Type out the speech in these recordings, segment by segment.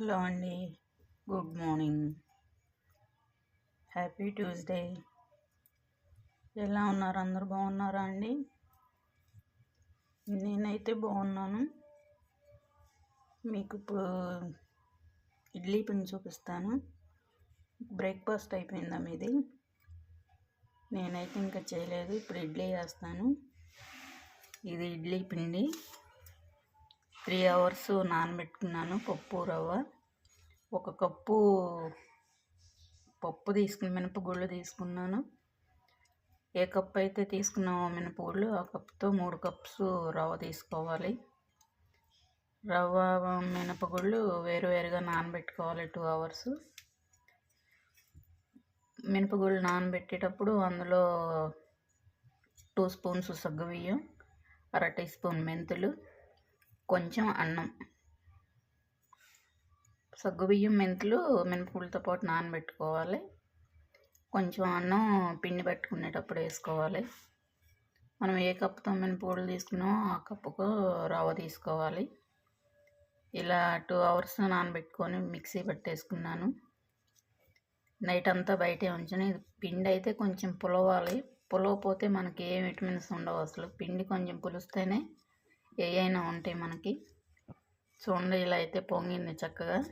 Hello అండి. Good morning. Happy Tuesday. ఎలా ఉన్నారు? అందరు బాగున్నారా అండి? నేనైతే బాగున్నాను. మీకు ఇప్పుడు ఇడ్లీ పిండి చూపిస్తాను. బ్రేక్ఫాస్ట్ అయిపోయిందా మీది? నేనైతే ఇంకా చేయలేదు. ఇప్పుడు ఇడ్లీ వేస్తాను ఇది ఇడ్లీ పిండి. త్రీ అవర్స్ నానబెట్టుకున్నాను పప్పు రవ్వ. ఒక కప్పు పప్పు తీసుకుని మినపగుళ్ళు తీసుకున్నాను. ఏ కప్పు అయితే తీసుకున్నామో మినపగుళ్ళు ఆ కప్పుతో మూడు కప్స్ రవ్వ తీసుకోవాలి. రవ్వ మినపగుళ్ళు వేరువేరుగా నానబెట్టుకోవాలి టూ అవర్స్. మినపగుళ్ళు నానబెట్టేటప్పుడు అందులో టూ స్పూన్స్ సగ్గుబియ్యం అర టీ స్పూన్ మెంతులు కొంచెం అన్నం. సగ్గుబియ్యం మెంతులు మినపగుళ్ళతో పాటు నానబెట్టుకోవాలి. కొంచెం అన్నం పిండి పెట్టుకునేటప్పుడు వేసుకోవాలి. మనం ఏ కప్పుతో మినపగుళ్ళు తీసుకున్నామో ఆ కప్పుకు రవ్వ తీసుకోవాలి. ఇలా టూ అవర్స్ నానబెట్టుకొని మిక్సీ పట్టేసుకున్నాను. నైట్ అంతా బయటే ఉంచుని. పిండి అయితే కొంచెం పులవాలి. పులవపోతే మనకి ఏ విటమిన్స్ ఉండవు అసలు. పిండి కొంచెం పులిస్తేనే ఏ అయినా ఉంటాయి మనకి. చూడండి ఇలా అయితే పొంగింది చక్కగా.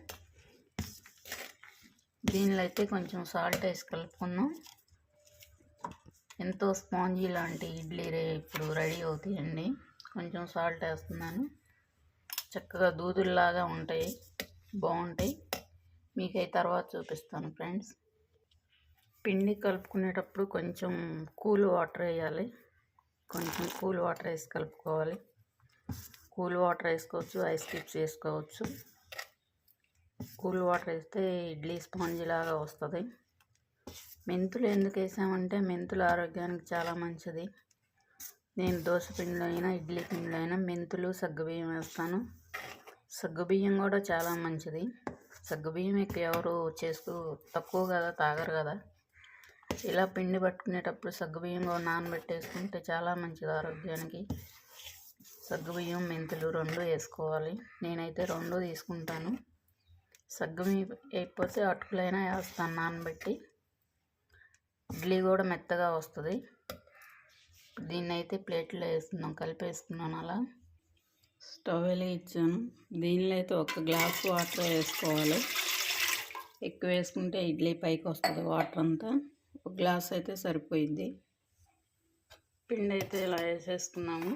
దీనిలో అయితే కొంచెం సాల్ట్ వేసి కలుపుకుందాం. ఎంతో స్పాంజీ లాంటి ఇడ్లీ రే ఇప్పుడు రెడీ అవుతాయండి. కొంచెం సాల్ట్ వేస్తున్నాను. చక్కగా దూదుల్లాగా ఉంటాయి బాగుంటాయి. మీకై తర్వాత చూపిస్తాను ఫ్రెండ్స్. పిండి కలుపుకునేటప్పుడు కొంచెం కూల్ వాటర్ వేయాలి. కొంచెం కూల్ వాటర్ వేసి కలుపుకోవాలి. కూల్ వాటర్ వేసుకోవచ్చు ఐస్ క్యూబ్స్ వేసుకోవచ్చు. కూల్ వాటర్ వేస్తే ఇడ్లీ స్పాంజ్ లాగా వస్తుంది. మెంతులు ఎందుకు వేసామంటే మెంతులు ఆరోగ్యానికి చాలా మంచిది. నేను దోశ పిండిలో అయినా ఇడ్లీ పిండిలో అయినా మెంతులు సగ్గుబియ్యం వేస్తాను. సగ్గుబియ్యం కూడా చాలా మంచిది. సగ్గుబియ్యం ఎక్కువ ఎవరు చేసుకు తక్కువ కదా తాగరు కదా. ఇలా పిండి పట్టుకునేటప్పుడు సగ్గుబియ్యం కూడా నానబెట్టేసుకుంటే చాలా మంచిది ఆరోగ్యానికి. సగ్గుబియ్యం మెంతులు రెండు వేసుకోవాలి. నేనైతే రెండు తీసుకుంటాను. సగ్గుబియ్యం వేయకపోతే అటుకులైనా వేస్తాను నానబెట్టి. ఇడ్లీ కూడా మెత్తగా వస్తుంది. దీన్ని అయితే ప్లేట్లో వేస్తున్నాం కలిపేసుకున్నాను అలా. స్టవ్ వెలిగించాను దీనిలో అయితే ఒక గ్లాస్ వాటర్ వేసుకోవాలి. ఎక్కువ వేసుకుంటే ఇడ్లీ పైకి వస్తుంది వాటర్ అంతా. ఒక గ్లాస్ అయితే సరిపోయింది పిండి అయితే ఇలా వేసేసుకున్నాము.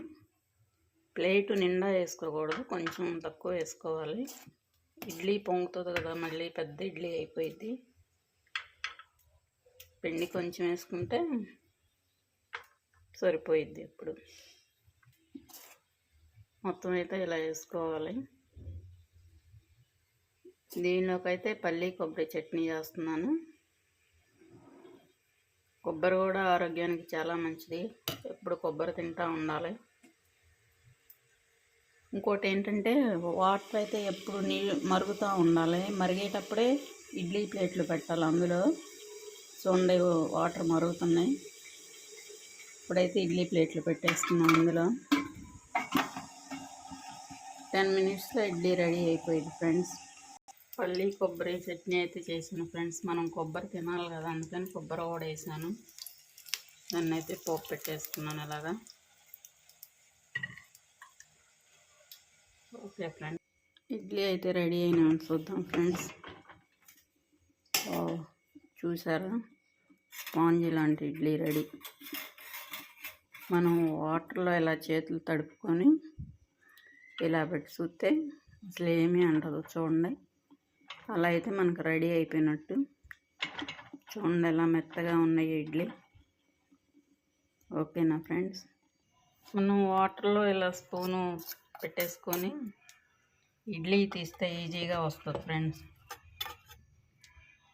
ప్లేటు నిండా వేసుకోకూడదు కొంచెం తక్కువ వేసుకోవాలి. ఇడ్లీ పొంగుతుంది కదా మళ్ళీ పెద్ద ఇడ్లీ అయిపోయింది పిండి కొంచెం వేసుకుంటే సరిపోయిద్ది ఇప్పుడు. మొత్తం అయితే ఇలా వేసుకోవాలి. దీనిలోకైతే పల్లి పల్లీ కొబ్బరి చట్నీ చేస్తున్నాను. కొబ్బరి కూడా ఆరోగ్యానికి చాలా మంచిది. ఎప్పుడు కొబ్బరి తింటూ ఉండాలి. ఇంకోటి ఏంటంటే వాటర్ అయితే ఎప్పుడు నీళ్ళు మరుగుతూ ఉండాలి. మరిగేటప్పుడే ఇడ్లీ ప్లేట్లు పెట్టాలి అందులో. చూడండి వాటర్ మరుగుతున్నాయి. ఇప్పుడైతే ఇడ్లీ ప్లేట్లు పెట్టేస్తున్నాం అందులో. టెన్ మినిట్స్లో ఇడ్లీ రెడీ అయిపోయింది ఫ్రెండ్స్. పల్లి కొబ్బరి చట్నీ అయితే చేసాను ఫ్రెండ్స్. మనం కొబ్బరి తినాలి కదా అందుకని కొబ్బరి కూడా వేసాను. దాన్ని అయితే పోపు పెట్టేసుకున్నాను ఇలాగా ఓకే ఫ్రెండ్స్ ఇడ్లీ అయితే రెడీ అయినా చూద్దాం ఫ్రెండ్స్. చూసారా? స్పాంజ్ లాంటి ఇడ్లీ రెడీ. మనం వాటర్లో ఇలా చేతులు తడుపుకొని ఇలా పెట్టి చూస్తే అసలు ఏమీ అంటదు చూడండి. అలా అయితే మనకు రెడీ అయిపోయినట్టు. చూడండి ఎలా మెత్తగా ఉన్నాయి ఇడ్లీ. ఓకేనా ఫ్రెండ్స్? మనం వాటర్లో ఇలా స్పూను పెట్టేసుకొని ఇడ్లీ తీస్తే ఈజీగా వస్తుంది ఫ్రెండ్స్.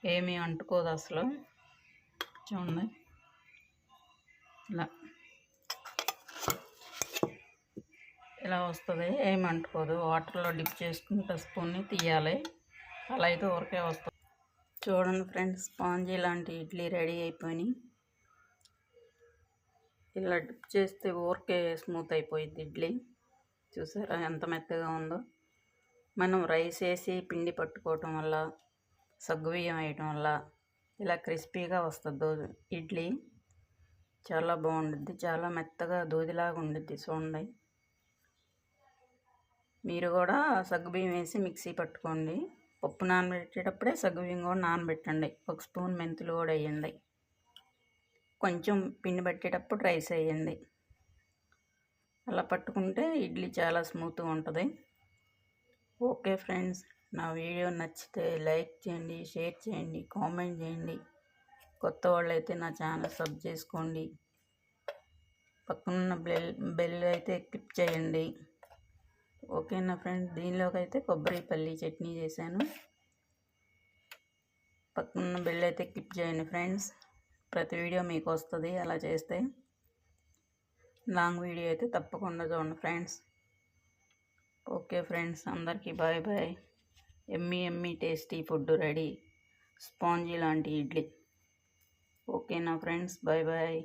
ఏమీ అంటుకోదు అసలు. చూడండి. ఇలా. ఇలా వస్తుంది. ఏమి అంటుకోదు. వాటర్లో డిప్ చేసుకుంటే స్పూన్ని తీయాలి. అలా అయితే ఊరికే వస్తుంది. చూడండి ఫ్రెండ్స్ స్పాంజీ లాంటి ఇడ్లీ రెడీ అయిపోయినాయి. ఇలా డిప్ చేస్తే ఊరికే స్మూత్ అయిపోయింది ఇడ్లీ. చూసారా ఎంత మెత్తగా ఉందో? మనం రైస్ వేసి పిండి పట్టుకోవటం వల్ల సగ్గుబియ్యం వేయటం వల్ల ఇలా క్రిస్పీగా వస్తుంది ఇడ్లీ చాలా బాగుండుద్ది. చాలా మెత్తగా దూదిలాగా ఉండుద్ది చూడండి. మీరు కూడా సగ్గుబియ్యం వేసి మిక్సీ పట్టుకోండి. పప్పు నానబెట్టేటప్పుడే సగ్గుబియ్యం కూడా నానబెట్టండి. ఒక స్పూన్ మెంతులు కూడా వేయండి. కొంచెం పిండి పట్టేటప్పుడు రైస్ వేయండి. అలా పట్టుకుంటే ఇడ్లీ చాలా స్మూత్గా ఉంటుంది. ఓకే ఫ్రెండ్స్ నా వీడియో నచ్చితే లైక్ చేయండి షేర్ చేయండి కామెంట్ చేయండి. కొత్త వాళ్ళైతే నా ఛానల్ సబ్ చేసుకోండి. పక్కనున్న బెల్ బెల్ అయితే క్లిక్ చేయండి. ఓకేనా ఫ్రెండ్స్ దీనిలోకి అయితే కొబ్బరి పల్లి చట్నీ చేశాను. పక్కనున్న బెల్ అయితే క్లిక్ చేయండి ఫ్రెండ్స్ ప్రతి వీడియో మీకు వస్తుంది అలా చేస్తే. లాంగ్ వీడియో అయితే తప్పకుండా చూడండి ఫ్రెండ్స్. ఓకే ఫ్రెండ్స్ అందరికీ bye bye. Yummy yummy tasty food ready. Spongy లాంటి ఇడ్లీ. ఓకేనా ఫ్రెండ్స్ బాయ్ బాయ్.